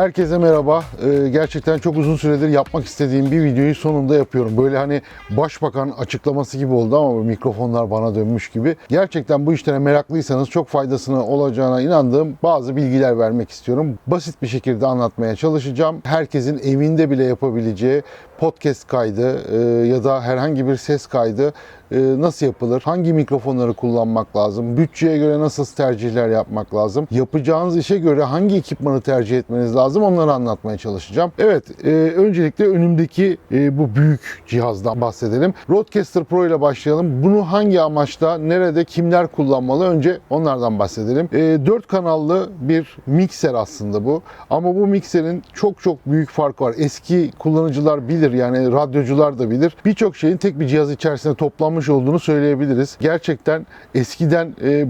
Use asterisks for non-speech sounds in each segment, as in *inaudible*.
Herkese merhaba. Ee, gerçekten çok uzun süredir yapmak istediğim bir videoyu sonunda yapıyorum. Böyle hani başbakan açıklaması gibi oldu ama mikrofonlar bana dönmüş gibi. Gerçekten bu işlere meraklıysanız çok faydasına olacağına inandığım bazı bilgiler vermek istiyorum. Basit bir şekilde anlatmaya çalışacağım. Herkesin evinde bile yapabileceği podcast kaydı e, ya da herhangi bir ses kaydı e, nasıl yapılır? Hangi mikrofonları kullanmak lazım? Bütçeye göre nasıl tercihler yapmak lazım? Yapacağınız işe göre hangi ekipmanı tercih etmeniz lazım? Onları anlatmaya çalışacağım. Evet, e, öncelikle önümdeki bu büyük cihazdan bahsedelim. Rodecaster Pro ile başlayalım. Bunu hangi amaçta, nerede, kimler kullanmalı? Önce onlardan bahsedelim. E, 4 kanallı bir mikser aslında bu. Ama bu mikserin çok çok büyük farkı var. Eski kullanıcılar bilir yani radyocular da bilir. Birçok şeyin tek bir cihaz içerisinde toplanmış olduğunu söyleyebiliriz. Gerçekten eskiden e,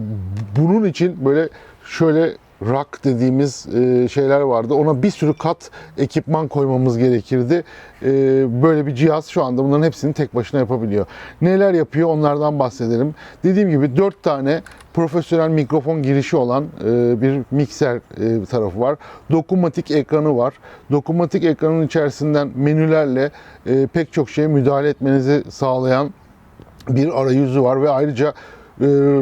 bunun için böyle şöyle rack dediğimiz e, şeyler vardı. Ona bir sürü kat ekipman koymamız gerekirdi. E, böyle bir cihaz şu anda bunların hepsini tek başına yapabiliyor. Neler yapıyor onlardan bahsedelim. Dediğim gibi 4 tane profesyonel mikrofon girişi olan e, bir mikser e, tarafı var. Dokunmatik ekranı var. Dokunmatik ekranın içerisinden menülerle e, pek çok şeye müdahale etmenizi sağlayan bir arayüzü var ve ayrıca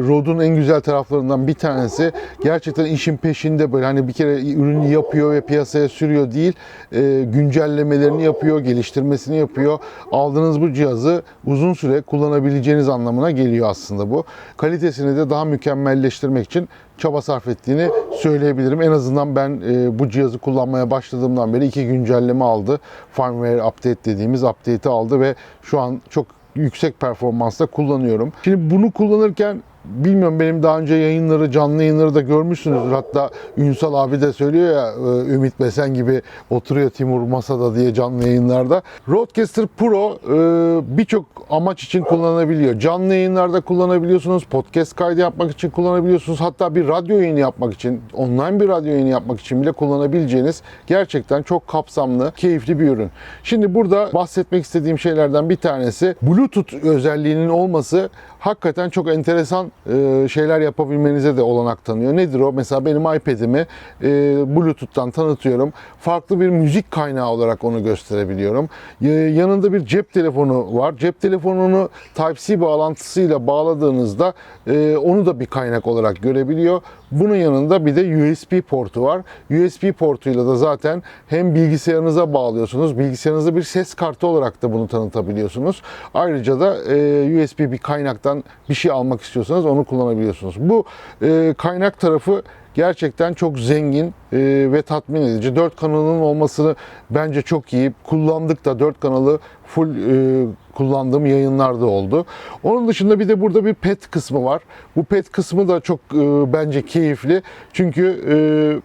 Rode'un en güzel taraflarından bir tanesi gerçekten işin peşinde böyle hani bir kere ürünü yapıyor ve piyasaya sürüyor değil e, güncellemelerini yapıyor, geliştirmesini yapıyor. Aldığınız bu cihazı uzun süre kullanabileceğiniz anlamına geliyor aslında bu. Kalitesini de daha mükemmelleştirmek için çaba sarf ettiğini söyleyebilirim. En azından ben e, bu cihazı kullanmaya başladığımdan beri iki güncelleme aldı. Firmware update dediğimiz update'i aldı ve şu an çok yüksek performansla kullanıyorum. Şimdi bunu kullanırken bilmiyorum benim daha önce yayınları, canlı yayınları da görmüşsünüzdür. Hatta Ünsal abi de söylüyor ya e, Ümit Besen gibi oturuyor Timur masada diye canlı yayınlarda. Rodecaster Pro e, birçok amaç için kullanılabiliyor. Canlı yayınlarda kullanabiliyorsunuz, podcast kaydı yapmak için kullanabiliyorsunuz. Hatta bir radyo yayını yapmak için, online bir radyo yayını yapmak için bile kullanabileceğiniz gerçekten çok kapsamlı, keyifli bir ürün. Şimdi burada bahsetmek istediğim şeylerden bir tanesi Bluetooth özelliğinin olması hakikaten çok enteresan e, şeyler yapabilmenize de olanak tanıyor. Nedir o? Mesela benim iPad'imi e, Bluetooth'tan tanıtıyorum. Farklı bir müzik kaynağı olarak onu gösterebiliyorum. E, yanında bir cep telefonu var. Cep telefonunu Type-C bağlantısıyla bağladığınızda e, onu da bir kaynak olarak görebiliyor. Bunun yanında bir de USB portu var. USB portuyla da zaten hem bilgisayarınıza bağlıyorsunuz, bilgisayarınızda bir ses kartı olarak da bunu tanıtabiliyorsunuz. Ayrıca da e, USB bir kaynaktan bir şey almak istiyorsanız onu kullanabiliyorsunuz. Bu e, kaynak tarafı gerçekten çok zengin e, ve tatmin edici. 4 kanalının olmasını bence çok iyi. Kullandık da 4 kanalı full e, kullandığım yayınlarda oldu. Onun dışında bir de burada bir pet kısmı var. Bu pet kısmı da çok e, bence keyifli. Çünkü e,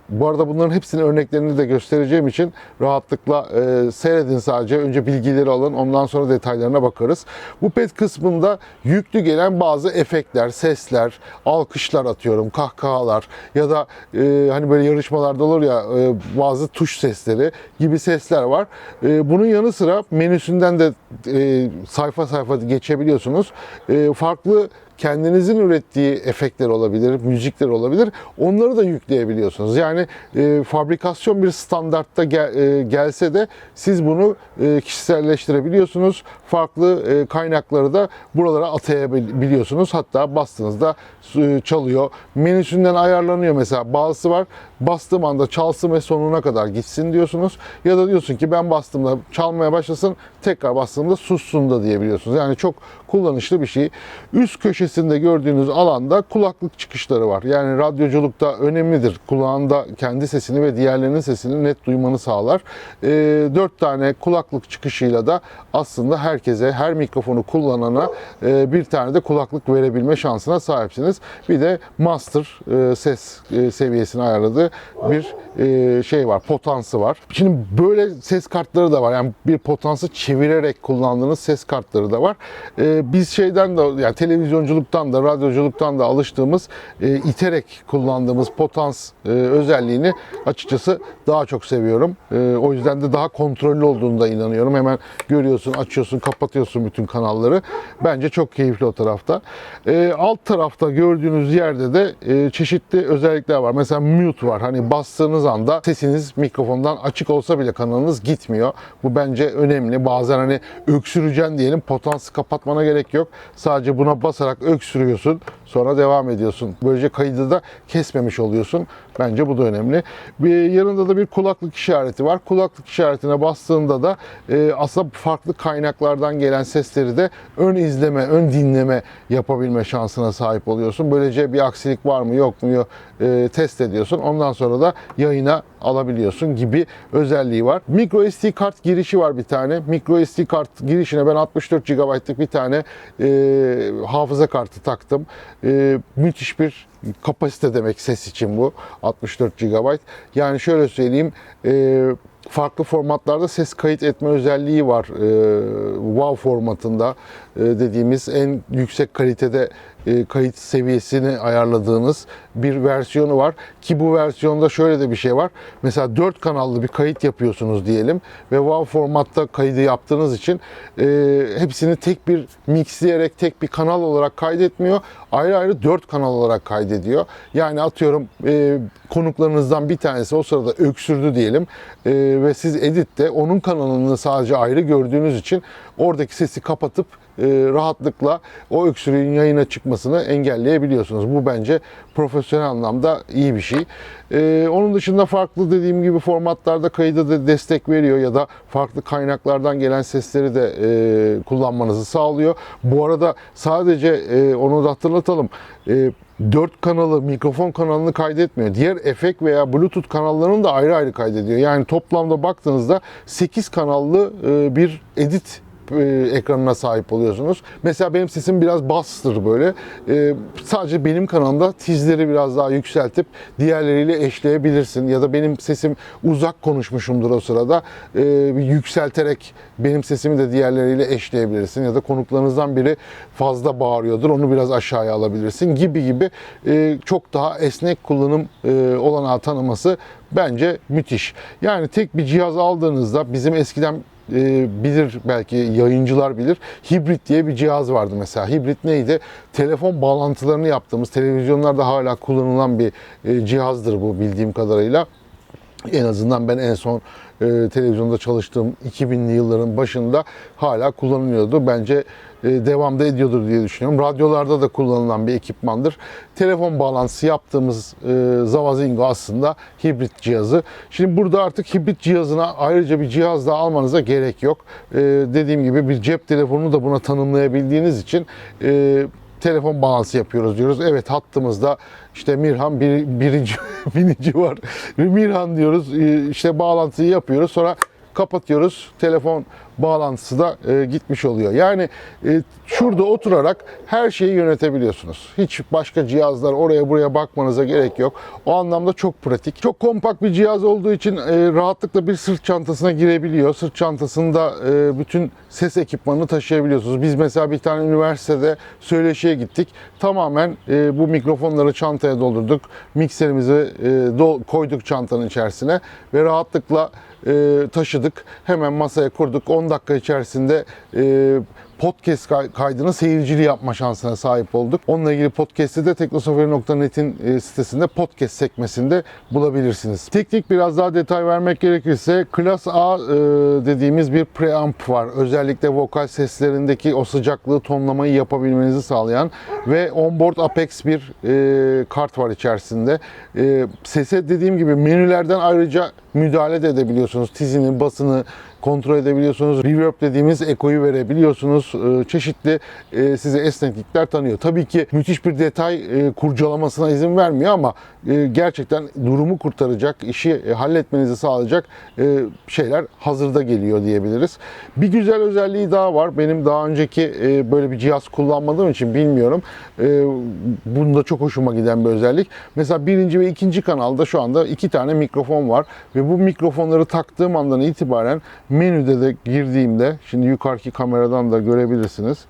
bu arada bunların hepsinin örneklerini de göstereceğim için rahatlıkla e, seyredin sadece. Önce bilgileri alın ondan sonra detaylarına bakarız. Bu pet kısmında yüklü gelen bazı efektler, sesler, alkışlar atıyorum, kahkahalar ya da e, hani böyle yarışmalarda olur ya e, bazı tuş sesleri gibi sesler var. E, bunun yanı sıra menüsünden de e, sayfa sayfa geçebiliyorsunuz. E, farklı kendinizin ürettiği efektler olabilir, müzikler olabilir. Onları da yükleyebiliyorsunuz. Yani e, fabrikasyon bir standartta gel, e, gelse de siz bunu e, kişiselleştirebiliyorsunuz. Farklı e, kaynakları da buralara atayabiliyorsunuz. Hatta bastığınızda e, çalıyor. Menüsünden ayarlanıyor mesela. Bazısı var. Bastığım anda çalsın ve sonuna kadar gitsin diyorsunuz. Ya da diyorsun ki ben bastığımda çalmaya başlasın, tekrar bastığımda sussun da diyebiliyorsunuz. Yani çok kullanışlı bir şey. Üst köşesinde gördüğünüz alanda kulaklık çıkışları var. Yani radyoculukta önemlidir. Kulağında kendi sesini ve diğerlerinin sesini net duymanı sağlar. E, 4 tane kulaklık çıkışıyla da aslında herkese, her mikrofonu kullanana e, bir tane de kulaklık verebilme şansına sahipsiniz. Bir de master e, ses e, seviyesini ayarladığı bir e, şey var, potansı var. Şimdi böyle ses kartları da var. Yani bir potansı çevirerek kullandığınız ses kartları da var. E, biz şeyden de yani televizyonculuk televizyonculuktan da radyoculuktan da alıştığımız e, iterek kullandığımız potans e, özelliğini açıkçası daha çok seviyorum. E, o yüzden de daha kontrollü olduğunu da inanıyorum. Hemen görüyorsun, açıyorsun, kapatıyorsun bütün kanalları. Bence çok keyifli o tarafta. E, alt tarafta gördüğünüz yerde de e, çeşitli özellikler var. Mesela mute var. Hani bastığınız anda sesiniz mikrofondan açık olsa bile kanalınız gitmiyor. Bu bence önemli. Bazen hani öksüreceksin diyelim potansı kapatmana gerek yok. Sadece buna basarak öksürüyorsun. Sonra devam ediyorsun. Böylece kaydı da kesmemiş oluyorsun. Bence bu da önemli. Bir yanında da bir kulaklık işareti var. Kulaklık işaretine bastığında da e, aslında farklı kaynaklardan gelen sesleri de ön izleme, ön dinleme yapabilme şansına sahip oluyorsun. Böylece bir aksilik var mı yok mu e, test ediyorsun. Ondan sonra da yayına alabiliyorsun gibi özelliği var. Micro SD kart girişi var bir tane. Micro SD kart girişine ben 64 GB'lık bir tane e, hafıza kartı taktım. E, müthiş bir kapasite demek ses için bu 64 GB. Yani şöyle söyleyeyim e, farklı formatlarda ses kayıt etme özelliği var. E, WAV formatında e, dediğimiz en yüksek kalitede e, kayıt seviyesini ayarladığınız bir versiyonu var. Ki bu versiyonda şöyle de bir şey var. Mesela 4 kanallı bir kayıt yapıyorsunuz diyelim ve WAV formatta kaydı yaptığınız için e, hepsini tek bir mixleyerek tek bir kanal olarak kaydetmiyor. Ayrı ayrı 4 kanal olarak kaydediyor. Yani atıyorum e, konuklarınızdan bir tanesi o sırada öksürdü diyelim e, ve siz editte onun kanalını sadece ayrı gördüğünüz için oradaki sesi kapatıp e, rahatlıkla o öksürüğün yayına çıkmasını engelleyebiliyorsunuz. Bu bence profesyonel anlamda iyi bir şey. E, onun dışında farklı dediğim gibi formatlarda kayıda da destek veriyor ya da farklı kaynaklardan gelen sesleri de e, kullanmanızı sağlıyor. Bu arada sadece e, onu da hatırlatalım. E, 4 kanalı mikrofon kanalını kaydetmiyor. Diğer efekt veya bluetooth kanallarını da ayrı ayrı kaydediyor. Yani toplamda baktığınızda 8 kanallı e, bir edit e, ekranına sahip oluyorsunuz. Mesela benim sesim biraz bastır böyle. E, sadece benim kanalımda tizleri biraz daha yükseltip diğerleriyle eşleyebilirsin. Ya da benim sesim uzak konuşmuşumdur o sırada. E, yükselterek benim sesimi de diğerleriyle eşleyebilirsin. Ya da konuklarınızdan biri fazla bağırıyordur. Onu biraz aşağıya alabilirsin gibi gibi çok daha esnek kullanım e, olanağı tanıması bence müthiş. Yani tek bir cihaz aldığınızda bizim eskiden e, bilir belki yayıncılar bilir. Hibrit diye bir cihaz vardı mesela. Hibrit neydi? Telefon bağlantılarını yaptığımız televizyonlarda hala kullanılan bir e, cihazdır bu bildiğim kadarıyla. En azından ben en son e, televizyonda çalıştığım 2000'li yılların başında hala kullanılıyordu. Bence e, devam da ediyordur diye düşünüyorum. Radyolarda da kullanılan bir ekipmandır. Telefon bağlantısı yaptığımız e, Zavazingo aslında hibrit cihazı. Şimdi burada artık hibrit cihazına ayrıca bir cihaz daha almanıza gerek yok. E, dediğim gibi bir cep telefonu da buna tanımlayabildiğiniz için e, telefon bağlantısı yapıyoruz diyoruz. Evet hattımızda işte Mirhan bir, birinci, *laughs* birinci var. Mirhan diyoruz e, işte bağlantıyı yapıyoruz. Sonra kapatıyoruz. Telefon bağlantısı da e, gitmiş oluyor. Yani e, şurada oturarak her şeyi yönetebiliyorsunuz. Hiç başka cihazlar oraya buraya bakmanıza gerek yok. O anlamda çok pratik. Çok kompakt bir cihaz olduğu için e, rahatlıkla bir sırt çantasına girebiliyor. Sırt çantasında e, bütün ses ekipmanını taşıyabiliyorsunuz. Biz mesela bir tane üniversitede söyleşiye gittik. Tamamen e, bu mikrofonları çantaya doldurduk. Mikserimizi e, do- koyduk çantanın içerisine ve rahatlıkla e, taşıdık. Hemen masaya kurduk. 10 dakika içerisinde e, podcast kay- kaydını seyircili yapma şansına sahip olduk. Onunla ilgili podcast'i de teknosoferi.net'in e, sitesinde podcast sekmesinde bulabilirsiniz. Teknik biraz daha detay vermek gerekirse Class A e, dediğimiz bir preamp var. Özellikle vokal seslerindeki o sıcaklığı tonlamayı yapabilmenizi sağlayan ve onboard Apex bir e, kart var içerisinde. Sese dediğim gibi menülerden ayrıca müdahale de edebiliyorsunuz. Tizini, basını kontrol edebiliyorsunuz. Reverb dediğimiz ekoyu verebiliyorsunuz. Ee, Çeşitli e, size esneklikler tanıyor. Tabii ki müthiş bir detay e, kurcalamasına izin vermiyor ama e, gerçekten durumu kurtaracak, işi halletmenizi sağlayacak şeyler hazırda geliyor diyebiliriz. Bir güzel özelliği daha var. Benim daha önceki böyle bir cihaz kullanmadığım için bilmiyorum. Bunda çok hoşuma giden bir özellik. Mesela birinci ve ikinci kanalda şu anda iki tane mikrofon var ve bu mikrofonları taktığım andan itibaren menüde de girdiğimde, şimdi yukarıki kameradan da görebilirsiniz.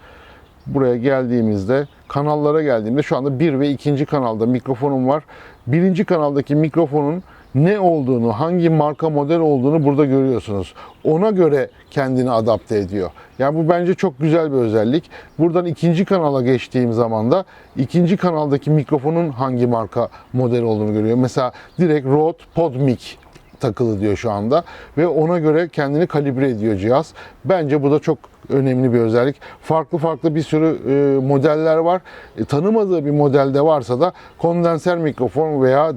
Buraya geldiğimizde kanallara geldiğimde şu anda bir ve ikinci kanalda mikrofonum var. Birinci kanaldaki mikrofonun ne olduğunu, hangi marka model olduğunu burada görüyorsunuz. Ona göre kendini adapte ediyor. Yani bu bence çok güzel bir özellik. Buradan ikinci kanala geçtiğim zaman da ikinci kanaldaki mikrofonun hangi marka model olduğunu görüyor. Mesela direkt Rode PodMic takılı diyor şu anda ve ona göre kendini kalibre ediyor cihaz. Bence bu da çok önemli bir özellik. Farklı farklı bir sürü e, modeller var. E, tanımadığı bir modelde varsa da kondenser mikrofon veya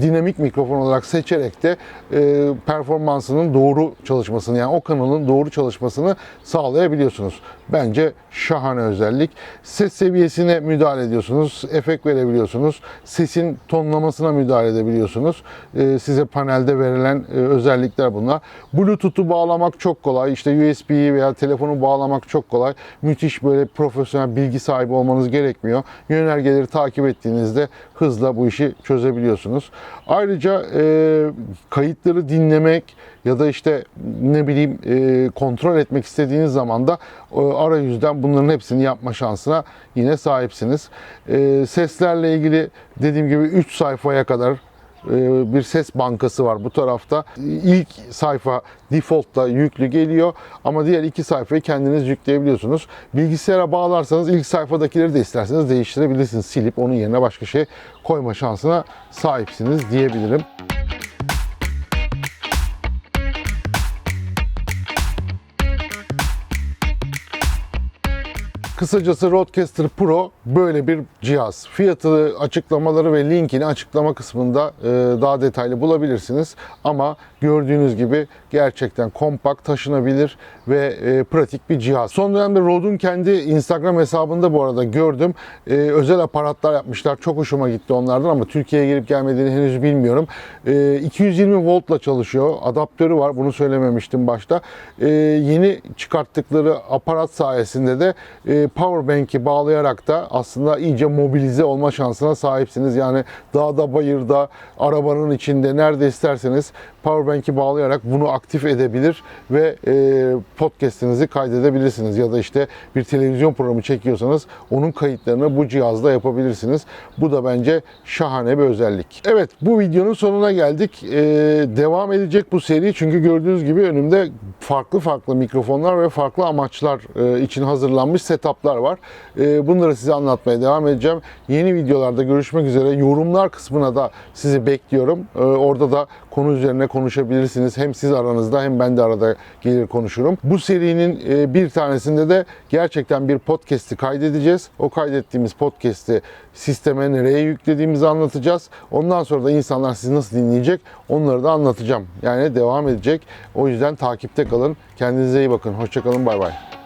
dinamik mikrofon olarak seçerek de e, performansının doğru çalışmasını yani o kanalın doğru çalışmasını sağlayabiliyorsunuz. Bence şahane özellik. Ses seviyesine müdahale ediyorsunuz, efekt verebiliyorsunuz, sesin tonlamasına müdahale edebiliyorsunuz. Size panelde verilen özellikler bunlar. Bluetooth'u bağlamak çok kolay. İşte USB'yi veya telefonu bağlamak çok kolay. Müthiş böyle profesyonel bilgi sahibi olmanız gerekmiyor. Yönergeleri takip ettiğinizde hızla bu işi çözebiliyorsunuz. Ayrıca e, kayıtları dinlemek ya da işte ne bileyim e, kontrol etmek istediğiniz zaman da e, arayüzden bunların hepsini yapma şansına yine sahipsiniz. E, seslerle ilgili dediğim gibi 3 sayfaya kadar bir ses bankası var bu tarafta. İlk sayfa default'ta yüklü geliyor ama diğer iki sayfayı kendiniz yükleyebiliyorsunuz. Bilgisayara bağlarsanız ilk sayfadakileri de isterseniz değiştirebilirsiniz. Silip onun yerine başka şey koyma şansına sahipsiniz diyebilirim. Kısacası Rodecaster Pro böyle bir cihaz. Fiyatı, açıklamaları ve linkini açıklama kısmında e, daha detaylı bulabilirsiniz. Ama gördüğünüz gibi gerçekten kompakt, taşınabilir ve e, pratik bir cihaz. Son dönemde Rode'un kendi Instagram hesabında bu arada gördüm. E, özel aparatlar yapmışlar. Çok hoşuma gitti onlardan ama Türkiye'ye gelip gelmediğini henüz bilmiyorum. E, 220 voltla çalışıyor. Adaptörü var. Bunu söylememiştim başta. Yeni çıkarttıkları aparat sayesinde de e, powerbank'i bağlayarak da aslında iyice mobilize olma şansına sahipsiniz. Yani dağda, bayırda, arabanın içinde nerede isterseniz powerbank'i bağlayarak bunu aktif edebilir ve e, podcast'inizi kaydedebilirsiniz. Ya da işte bir televizyon programı çekiyorsanız onun kayıtlarını bu cihazda yapabilirsiniz. Bu da bence şahane bir özellik. Evet bu videonun sonuna geldik. E, devam edecek bu seri çünkü gördüğünüz gibi önümde farklı farklı mikrofonlar ve farklı amaçlar e, için hazırlanmış setuplar var. E, bunları size anlatmaya devam edeceğim. Yeni videolarda görüşmek üzere. Yorumlar kısmına da sizi bekliyorum. E, orada da konu üzerine konuşabilirsiniz. Hem siz aranızda hem ben de arada gelir konuşurum. Bu serinin e, bir tanesinde de gerçekten bir podcast'i kaydedeceğiz. O kaydettiğimiz podcast'i sisteme nereye yüklediğimizi anlatacağız. Ondan sonra da insanlar sizi nasıl dinleyecek onları da anlatacağım. Yani devam edecek. O yüzden takipte kalın. Kendinize iyi bakın. Hoşçakalın. Bay bay.